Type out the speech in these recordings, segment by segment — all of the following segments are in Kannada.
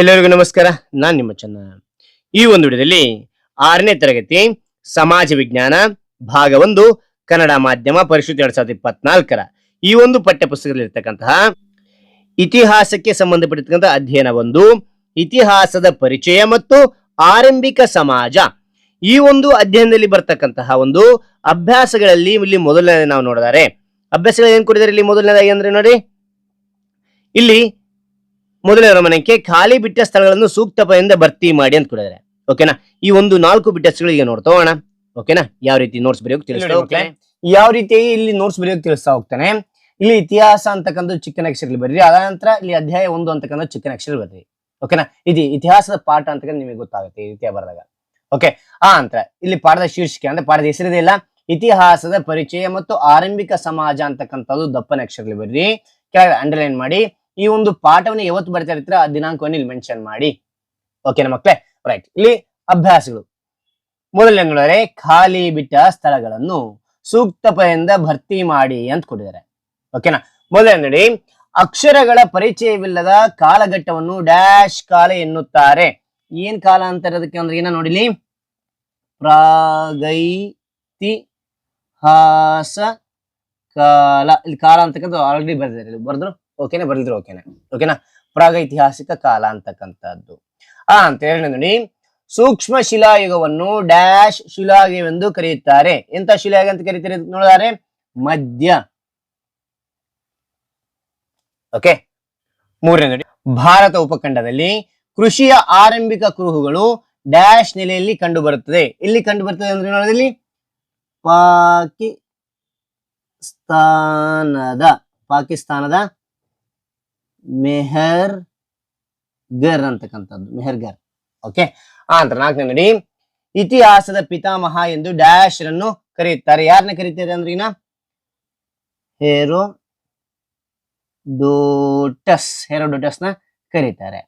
ಎಲ್ಲರಿಗೂ ನಮಸ್ಕಾರ. ನಾನು ನಿಮ್ಮ ಚನ್ನ. ಈ ಒಂದು ವಿಡಿಯೋದಲ್ಲಿ ಆರನೇ ತರಗತಿ ಸಮಾಜ ವಿಜ್ಞಾನ ಭಾಗ ಒಂದು, ಕನ್ನಡ ಮಾಧ್ಯಮ ಪರಿಷತ್ ಎರಡ್ ಸಾವಿರದ ಇಪ್ಪತ್ನಾಲ್ಕರ. ಈ ಒಂದು ಪಠ್ಯಪುಸ್ತಕದಲ್ಲಿರ್ತಕ್ಕಂತಹ ಇತಿಹಾಸಕ್ಕೆ ಸಂಬಂಧಪಟ್ಟಿರ್ತಕ್ಕಂಥ ಅಧ್ಯಯನ ಒಂದು, ಇತಿಹಾಸದ ಪರಿಚಯ ಮತ್ತು ಆರಂಭಿಕ ಸಮಾಜ. ಈ ಒಂದು ಅಧ್ಯಯನದಲ್ಲಿ ಬರ್ತಕ್ಕಂತಹ ಒಂದು ಅಭ್ಯಾಸಗಳಲ್ಲಿ ಇಲ್ಲಿ ಮೊದಲನೇ ನಾವು ನೋಡಿದರೆ ಅಭ್ಯಾಸಗಳು ಏನ್ ಕೊಟ್ಟಿದ್ದಾರೆ ಇಲ್ಲಿ ಮೊದಲನೇದಾಗಿ ಅಂದ್ರೆ ನೋಡಿ. ಇಲ್ಲಿ ಮೊದಲನೇ ಗಮನಕ್ಕೆ ಖಾಲಿ ಬಿಟ್ಟ ಸ್ಥಳಗಳನ್ನು ಸೂಕ್ತ ಪದದಿಂದ ಭರ್ತಿ ಮಾಡಿ ಅಂತ ಕೊಡಿದ್ದಾರೆ ಓಕೆನಾ ಈ ಒಂದು ನಾಲ್ಕು ಬಿಟ್ಟ ಈಗ ನೋಡ್ತಾ ಹೋಗೋಣ. ಓಕೆನಾ ಯಾವ ರೀತಿ ನೋಟ್ಸ್ ಬರೆಯೋಕ್ ತಿಳಿಸ್ತಾ ಹೋಗ್ತೇನೆ. ಯಾವ ರೀತಿ ಇಲ್ಲಿ ನೋಟ್ಸ್ ಬರೆಯೋಕ್ ತಿಳಿಸ್ತಾ ಹೋಗ್ತಾನೆ? ಇಲ್ಲಿ ಇತಿಹಾಸ ಅಂತಕ್ಕಂಥ ಚಿಕ್ಕನ ಅಕ್ಷರಗಳು ಬರ್ರಿ ಅದ ನಂತರ ಇಲ್ಲಿ ಅಧ್ಯಾಯ ಒಂದು ಅಂತಕ್ಕಂಥ ಚಿಕ್ಕನ ಅಕ್ಷರ ಬರ್ರಿ ಓಕೆನಾ ಇದು ಇತಿಹಾಸದ ಪಾಠ ಅಂತಕ್ಕಂಥ ನಿಮಗೆ ಗೊತ್ತಾಗುತ್ತೆ ಈ ರೀತಿಯ ಬರೆದಾಗ. ಓಕೆ ಆ ನಂತರ ಇಲ್ಲಿ ಪಾಠದ ಶೀರ್ಷಿಕೆ ಅಂದ್ರೆ ಪಾಠದ ಹೆಸರಿದೆ ಇಲ್ಲ. ಇತಿಹಾಸದ ಪರಿಚಯ ಮತ್ತು ಆರಂಭಿಕ ಸಮಾಜ ಅಂತಕ್ಕಂಥದ್ದು ದಪ್ಪನ ಅಕ್ಷರಗಳು ಬರ್ರಿ ಕೆಳಗಡೆ ಅಂಡರ್ಲೈನ್ ಮಾಡಿ. ಈ ಒಂದು ಪಾಠವನ್ನು ಯಾವತ್ತು ಬರ್ತಾ ಇರ್ತೀರ, ಆ ದಿನಾಂಕವನ್ನು ಇಲ್ಲಿ ಮೆನ್ಷನ್ ಮಾಡಿ. ಓಕೆನಾ ಮಕ್ಕಳೇ ರೈಟ್ ಇಲ್ಲಿ ಅಭ್ಯಾಸಗಳು. ಮೊದಲನೇ ಖಾಲಿ ಬಿಟ್ಟ ಸ್ಥಳಗಳನ್ನು ಸೂಕ್ತ ಪದದಿಂದ ಭರ್ತಿ ಮಾಡಿ ಅಂತ ಕೊಟ್ಟಿದ್ದಾರೆ. ಓಕೆನಾ ಮೊದಲನೇ ನೋಡಿ, ಅಕ್ಷರಗಳ ಪರಿಚಯವಿಲ್ಲದ ಕಾಲಘಟ್ಟವನ್ನು ಡ್ಯಾಶ್ ಕಾಲ ಎನ್ನುತ್ತಾರೆ. ಏನ್ ಕಾಲ ಅಂತ ಇರೋದಕ್ಕೆ ಅಂದ್ರೆ ಏನ ನೋಡಿಲಿ? ಪ್ರಾಗೈತಿ ಹಾಸ ಕಾಲ. ಇಲ್ಲಿ ಕಾಲ ಅಂತಕ್ಕಂಥ ಆಲ್ರೆಡಿ ಬರ್ದಿದ್ದಾರೆ ಬರ್ದ್ರು? ಓಕೆನಾ ಬರ್ದಿದ್ರು ಓಕೆನಾ ಓಕೆನಾ ಪ್ರಾಗೈತಿಹಾಸಿಕ ಕಾಲ ಅಂತಕ್ಕಂಥದ್ದು. ಆ, ಅಂತ ಹೇಳಿ ನೋಡಿ. ಸೂಕ್ಷ್ಮ ಶಿಲಾಯುಗವನ್ನು ಡ್ಯಾಶ್ ಶಿಲಾಯುಗವೆಂದು ಕರೆಯುತ್ತಾರೆ. ಎಂತ ಶಿಲಾಯುಗ ಅಂತ ಕರೀತಾರೆ ನೋಡಿದಾರೆ ಮಧ್ಯ. ಓಕೆ ಮೂರನೇ ನೋಡಿ. ಭಾರತ ಉಪಖಂಡದಲ್ಲಿ ಕೃಷಿಯ ಆರಂಭಿಕ ಕುರುಹುಗಳು ಡ್ಯಾಶ್ ನೆಲೆಯಲ್ಲಿ ಕಂಡು ಬರುತ್ತದೆ ಇಲ್ಲಿ ಕಂಡು ಬರ್ತದೆ ಅಂದ್ರೆ ನೋಡೋದಲ್ಲಿ ಪಾಕಿಸ್ತಾನದ. ಪಾಕಿಸ್ತಾನದ ಮೆಹರ್ ಗರ್ ಅಂತಕ್ಕಂಥದ್ದು. ಮೆಹರ್ಗರ್ ಓಕೆ ಆ ನಂತರ ನಾಲ್ಕನೇ ನೋಡಿ. ಇತಿಹಾಸದ ಪಿತಾಮಹ ಎಂದು ಡ್ಯಾಶ್ ರನ್ನು ಕರೆಯುತ್ತಾರೆ. ಯಾರನ್ನ ಕರೀತಾರೆ ಅಂದ್ರೆ ಈಗ ಹೇರೋ ಡೋಟಸ್ ಹೆರೋಡೋಟಸ್ನ ಕರೀತಾರೆ.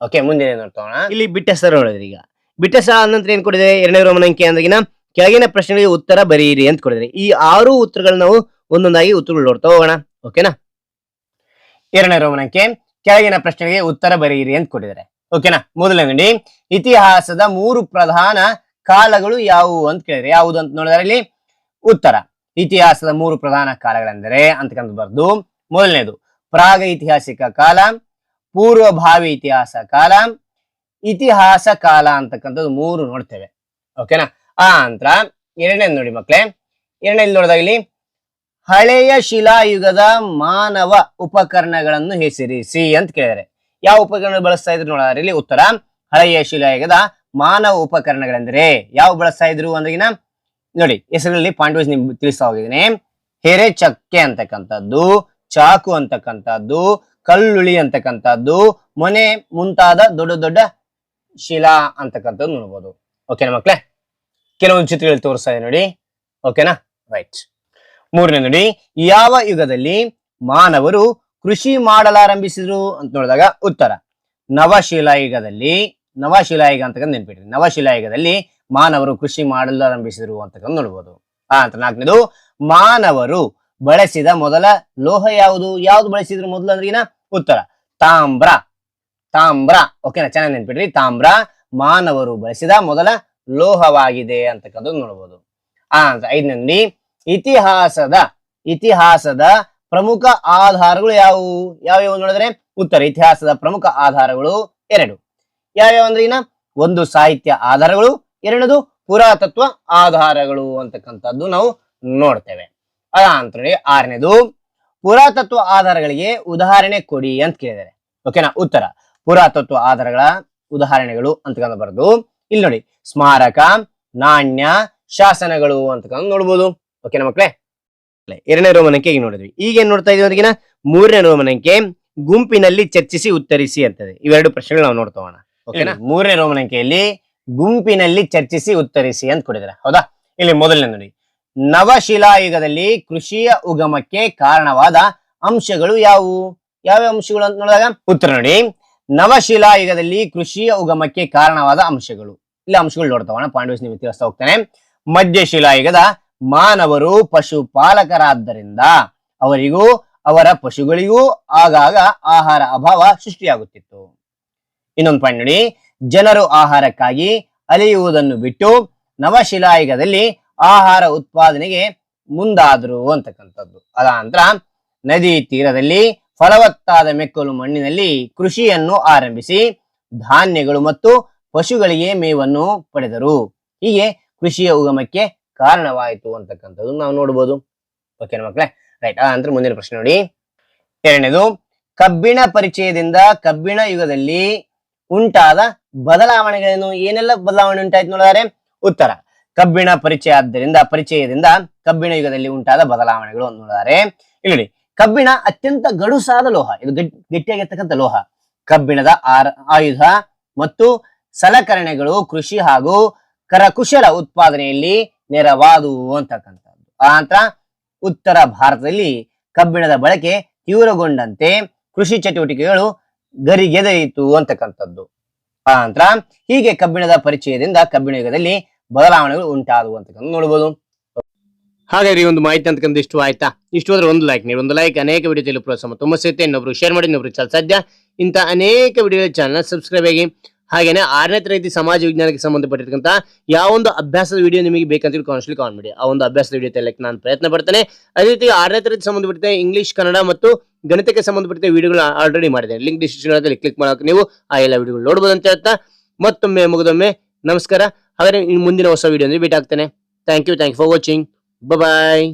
ಓಕೆ ಮುಂದೆ ನೋಡ್ತೋಣ. ಇಲ್ಲಿ ಬಿಟ್ಟ ಸ್ಥಳ ನೋಡಿದ್ರಿ ಈಗ. ಬಿಟ್ಟಸ ನಂತರ ಏನ್ ಕೊಡಿದೆ? ಎರಡನೇ ರೋಮನಂಕೆ ಅಂದ್ರಿಗಿನ ಕೆಳಗಿನ ಪ್ರಶ್ನೆಗಳಿಗೆ ಉತ್ತರ ಬರೀರಿ ಅಂತ ಕೊಡಿದ್ರೆ ಈ ಆರು ಉತ್ತರಗಳನ್ನ ನಾವು ಒಂದೊಂದಾಗಿ ಉತ್ತರಗಳು ನೋಡ್ತಾ ಹೋಗೋಣ. ಓಕೆನಾ ಎರಡನೇ ರೋಮನಕ್ಕೆ ಕೆಳಗಿನ ಪ್ರಶ್ನೆಗೆ ಉತ್ತರ ಬರೆಯಿರಿ ಅಂತ ಕೊಟ್ಟಿದ್ದಾರೆ. ಓಕೆನಾ ಮೊದಲನೇ ಗಂಡಿ, ಇತಿಹಾಸದ ಮೂರು ಪ್ರಧಾನ ಕಾಲಗಳು ಯಾವುವು ಅಂತ ಕೇಳಿದ್ರೆ, ಯಾವುದು ಅಂತ ನೋಡಿದ್ರೆ ಇಲ್ಲಿ ಉತ್ತರ. ಇತಿಹಾಸದ ಮೂರು ಪ್ರಧಾನ ಕಾಲಗಳೆಂದರೆ ಅಂತಕ್ಕಂಥ ಬರ್ದು, ಮೊದಲನೇದು, ಪ್ರಾಗ ಐತಿಹಾಸಿಕ ಕಾಲ, ಪೂರ್ವಭಾವಿ ಇತಿಹಾಸ ಕಾಲ ಇತಿಹಾಸ ಕಾಲ ಅಂತಕ್ಕಂಥದ್ದು ಮೂರು ನೋಡ್ತೇವೆ. ಓಕೆನಾ ಆ ನಂತರ, ಎರಡನೇದು ನೋಡಿ ಮಕ್ಳೇ, ಎರಡನೇದು ನೋಡಿದಾಗ ಇಲ್ಲಿ ಹಳೆಯ ಶಿಲಾಯುಗದ ಮಾನವ ಉಪಕರಣಗಳನ್ನು ಹೆಸರಿಸಿ ಅಂತ ಕೇಳಿದರೆ ಯಾವ ಉಪಕರಣ ಬಳಸ್ತಾ ಇದ್ರು ನೋಡಿ ಇಲ್ಲಿ ಉತ್ತರ, ಹಳೆಯ ಶಿಲಾಯುಗದ ಮಾನವ ಉಪಕರಣಗಳೆಂದರೆ ಯಾವ ಬಳಸ್ತಾ ಇದ್ರು ಅಂದ್ರಿಗಿನ? ನೋಡಿ ಹೆಸರಲ್ಲಿ ಪಾಯಿಂಟ್ ನಿಮ್ಗೆ ತಿಳಿಸ್ತಾ ಹೋಗಿದ್ದೀನಿ. ಹೆರೆ ಚಕ್ಕೆ ಅಂತಕ್ಕಂಥದ್ದು, ಚಾಕು ಅಂತಕ್ಕಂಥದ್ದು, ಕಲ್ಲುಳಿ ಅಂತಕ್ಕಂಥದ್ದು, ಮೊನೆ ಮುಂತಾದ ದೊಡ್ಡ ದೊಡ್ಡ ಶಿಲಾ ಅಂತಕ್ಕಂಥದ್ದು ನೋಡ್ಬೋದು. ಓಕೆನಾ ಮಕ್ಳೇ? ಕೆಲವೊಂದು ಚಿತ್ರಗಳು ತೋರಿಸ್ತಾ ಇದೆ ನೋಡಿ. ಓಕೆನಾ ರೈಟ್ ಮೂರನೇ ನೋಡಿ, ಯಾವ ಯುಗದಲ್ಲಿ ಮಾನವರು ಕೃಷಿ ಮಾಡಲಾರಂಭಿಸಿದ್ರು ಅಂತ ನೋಡಿದಾಗ ಉತ್ತರ. ನವಶಿಲಾಯುಗದಲ್ಲಿ ನವಶಿಲಾಯುಗ ಅಂತಕ್ಕಂಥ ನೆನ್ಪಿಡ್ರಿ. ನವಶಿಲಾಯುಗದಲ್ಲಿ ಮಾನವರು ಕೃಷಿ ಮಾಡಲಾರಂಭಿಸಿದ್ರು ಅಂತಕ್ಕಂಥ ನೋಡ್ಬೋದು. ಆ, ಅಂತ ನಾಲ್ಕನೇದು, ಮಾನವರು ಬಳಸಿದ ಮೊದಲ ಲೋಹ ಯಾವುದು? ಯಾವ್ದು ಬಳಸಿದ್ರು ಮೊದಲು ಅಂದ್ರೆ ಉತ್ತರ. ತಾಮ್ರ. ತಾಮ್ರ. ಓಕೆನಾ ಚೆನ್ನಾಗಿ ನೆನ್ಪಿಡ್ರಿ. ತಾಮ್ರ ಮಾನವರು ಬಳಸಿದ ಮೊದಲ ಲೋಹವಾಗಿದೆ ಅಂತಕ್ಕಂಥದ್ದು ನೋಡ್ಬೋದು. ಆ ಐದನೇ ಇತಿಹಾಸದ ಇತಿಹಾಸದ ಪ್ರಮುಖ ಆಧಾರಗಳು ಯಾವುವು? ಯಾವ್ಯಾವ ನೋಡಿದ್ರೆ ಉತ್ತರ, ಇತಿಹಾಸದ ಪ್ರಮುಖ ಆಧಾರಗಳು ಎರಡು. ಯಾವ್ಯಾವ ಅಂದ್ರೆ ಇನ್ನ? ಒಂದು ಸಾಹಿತ್ಯ ಆಧಾರಗಳು, ಎರಡನೇದು ಪುರಾತತ್ವ ಆಧಾರಗಳು ಅಂತಕ್ಕಂಥದ್ದು ನಾವು ನೋಡ್ತೇವೆ. ಅದ ಅಂತ ನೋಡಿ ಆರನೇದು, ಪುರಾತತ್ವ ಆಧಾರಗಳಿಗೆ ಉದಾಹರಣೆ ಕೊಡಿ ಅಂತ ಕೇಳಿದ್ದಾರೆ. ಓಕೆನಾ ಉತ್ತರ, ಪುರಾತತ್ವ ಆಧಾರಗಳ ಉದಾಹರಣೆಗಳು ಅಂತಕ್ಕಂಥ ಬರೆದು, ಇಲ್ಲಿ ನೋಡಿ, ಸ್ಮಾರಕ, ನಾಣ್ಯ, ಶಾಸನಗಳು ಅಂತಕ್ಕಂಥ ನೋಡ್ಬೋದು. ಓಕೆನಾ ಮಕ್ಕಳೇ ಎರಡನೇ ರೋಮನಕ್ಕೆ ಈಗ ನೋಡಿದ್ವಿ. ಈಗ ಏನ್ ನೋಡ್ತಾ ಇದೀವಿ ಅದಕ್ಕಿನ ಮೂರನೇ ರೋಮನಂಕೆ ಗುಂಪಿನಲ್ಲಿ ಚರ್ಚಿಸಿ ಉತ್ತರಿಸಿ ಅಂತದೆ. ಇವೆರಡು ಪ್ರಶ್ನೆಗಳು ನಾವು ನೋಡ್ತೋಣ ಓಕೆನಾ ಓಕೆನಾ ಮೂರನೇ ರೋಮನಂಕೆಯಲ್ಲಿ ಗುಂಪಿನಲ್ಲಿ ಚರ್ಚಿಸಿ ಉತ್ತರಿಸಿ ಅಂತ ಕೊಡಿದಾರೆ ಹೌದಾ? ಇಲ್ಲಿ ಮೊದಲನೇ ನೋಡಿ. ನವಶಿಲಾಯುಗದಲ್ಲಿ ಕೃಷಿಯ ಉಗಮಕ್ಕೆ ಕಾರಣವಾದ ಅಂಶಗಳು ಯಾವುವು? ಯಾವ ಅಂಶಗಳು ಅಂತ ನೋಡಿದಾಗ? ಉತ್ತರ ನೋಡಿ. ನವಶಿಲಾಯುಗದಲ್ಲಿ ಕೃಷಿಯ ಉಗಮಕ್ಕೆ ಕಾರಣವಾದ ಅಂಶಗಳು. ಇಲ್ಲಿ ಅಂಶಗಳು ನೋಡ್ತಾವಣ ಪಾಂಡವಸ್ ನಿಮಗೆ ತಿಳಿಸ್ತಾ ಹೋಗ್ತಾನೆ. ಮಧ್ಯಶಿಲಾಯುಗದ ಮಾನವರು ಪಶುಪಾಲಕರಾದ್ದರಿಂದ ಅವರಿಗೂ ಅವರ ಪಶುಗಳಿಗೂ ಆಗಾಗ ಆಹಾರ ಅಭಾವ ಸೃಷ್ಟಿಯಾಗುತ್ತಿತ್ತು. ಇನ್ನೊಂದು ಪಾಯಿಂಟ್ ನೋಡಿ ಜನರು ಆಹಾರಕ್ಕಾಗಿ ಅಲೆಯುವುದನ್ನು ಬಿಟ್ಟು ನವಶಿಲಾಯುಗದಲ್ಲಿ ಆಹಾರ ಉತ್ಪಾದನೆಗೆ ಮುಂದಾದರು ಅಂತಕ್ಕಂಥದ್ದು. ಅದಾನಂತರ ನದಿ ತೀರದಲ್ಲಿ ಫಲವತ್ತಾದ ಮೆಕ್ಕಲು ಮಣ್ಣಿನಲ್ಲಿ ಕೃಷಿಯನ್ನು ಆರಂಭಿಸಿ ಧಾನ್ಯಗಳು ಮತ್ತು ಪಶುಗಳಿಗೆ ಮೇವನ್ನು ಪಡೆದರು. ಹೀಗೆ ಕೃಷಿಯ ಉಗಮಕ್ಕೆ ಕಾರಣವಾಯಿತು ಅಂತಕ್ಕಂಥದ್ದು ನಾವು ನೋಡ್ಬೋದು. ಓಕೆನಾ ಮಕ್ಕಳೇ ರೈಟ್ ಆ ನಂತರ ಮುಂದಿನ ಪ್ರಶ್ನೆ ನೋಡಿ. ಎರಡನೇದು, ಕಬ್ಬಿಣ ಪರಿಚಯದಿಂದ ಕಬ್ಬಿಣ ಯುಗದಲ್ಲಿ ಉಂಟಾದ ಬದಲಾವಣೆಗಳೇನು? ಏನೆಲ್ಲ ಬದಲಾವಣೆ ಉಂಟಾಯ್ತು ನೋಡಿದರೆ? ಉತ್ತರ, ಕಬ್ಬಿಣ ಪರಿಚಯ ಆದ್ದರಿಂದ, ಪರಿಚಯದಿಂದ ಕಬ್ಬಿಣ ಯುಗದಲ್ಲಿ ಉಂಟಾದ ಬದಲಾವಣೆಗಳು ನೋಡಿದರೆ. ಇಲ್ಲಿ ಕಬ್ಬಿಣ ಅತ್ಯಂತ ಗಡುಸಾದ ಲೋಹ, ಇದು ಗಟ್- ಗಟ್ಟಿಯಾಗಿರ್ತಕ್ಕಂಥ ಲೋಹ. ಕಬ್ಬಿಣದ ಆಯುಧ ಮತ್ತು ಸಲಕರಣೆಗಳು ಕೃಷಿ ಹಾಗೂ ಕರಕುಶಲ ಉತ್ಪಾದನೆಯಲ್ಲಿ ನೆರವಾದುವು ಅಂತಕ್ಕಂಥದ್ದು. ಆ ನಂತರ ಉತ್ತರ ಭಾರತದಲ್ಲಿ ಕಬ್ಬಿಣದ ಬಳಕೆ ತೀವ್ರಗೊಂಡಂತೆ ಕೃಷಿ ಚಟುವಟಿಕೆಗಳು ಗರಿಗೆದರಿತು ಅಂತಕ್ಕಂಥದ್ದು. ಆ ನಂತರ ಹೀಗೆ ಕಬ್ಬಿಣದ ಪರಿಚಯದಿಂದ ಕಬ್ಬಿಣ ಯುಗದಲ್ಲಿ ಬದಲಾವಣೆಗಳು ಅಂತಕ್ಕಂಥ ನೋಡ್ಬೋದು. ಹಾಗಾದ್ರೆ ಈ ಒಂದು ಮಾಹಿತಿ ಅಂತಕ್ಕಂಥ ಇಷ್ಟು ಆಯ್ತಾ? ಇಷ್ಟು ಹೋದ್ರೆ ಒಂದು ಲೈಕ್ ನೀವು ಒಂದು ಲೈಕ್ ಅನೇಕ ವಿಡಿಯೋ ಪ್ರೋತ್ಸಾಹ ತುಂಬ ಸಿಗುತ್ತೆ ಇನ್ನೊಬ್ರು ಶೇರ್ ಮಾಡಿ, ಇನ್ನೊಬ್ರು ಚಾಲ್ ಸಾಧ್ಯ ಇಂಥ ಅನೇಕ ವಿಡಿಯೋ ಚಾನಲ್ ಸಬ್ಸ್ಕ್ರೈಬ್ ಆಗಿ ಹಾಗೇನೆ ಆರನೇ ತರಗತಿ ಸಮಾಜ ವಿಜ್ಞಾನಕ್ಕೆ ಸಂಬಂಧಪಟ್ಟಿರ್ತಕ್ಕಂಥ ಯಾವೊಂದು ಅಭ್ಯಾಸದ ವಿಡಿಯೋ ನಿಮಗೆ ಬೇಕಂತ ಕಾನ್ಸ್ಟ್ಲಿ ಕಾಮೆಂಟ್ ಮಾಡಿ. ಆ ಒಂದು ಅಭ್ಯಾಸದ ವಿಡಿಯೋ ತೆಲಕ್ಕೆ ನಾನು ಪ್ರಯತ್ನ ಪಡ್ತೇನೆ. ಅದೇ ರೀತಿ ಆರನೇ ತರಗತಿ ಸಂಬಂಧಪಟ್ಟಂತೆ ಇಂಗ್ಲಿಷ್ ಕನ್ನಡ ಮತ್ತು ಗಣಿತಕ್ಕೆ ಸಂಬಂಧಪಟ್ಟ ವಿಡಿಯೋಗಳು ಆಲ್ರೆಡಿ ಮಾಡಿದ್ದೇನೆ. ಲಿಂಕ್ ಡಿಸ್ಕ್ರಿಪ್ಷನ್ ಕ್ಲಿಕ್ ಮಾಡೋಕೆ ನೀವು ಆ ಎಲ್ಲ ವಿಡಿಯೋಗಳು ನೋಡ್ಬೋದು ಅಂತ ಹೇಳ್ತಾ ಮತ್ತೊಮ್ಮೆ ಮುಗಿದೊಮ್ಮೆ ನಮಸ್ಕಾರ. ಹಾಗಾದ್ರೆ ಮುಂದಿನ ಹೊಸ ವಿಡಿಯೋ ಭೇಟಿ ಆಗ್ತೇನೆ. Thank you thank you for watching bye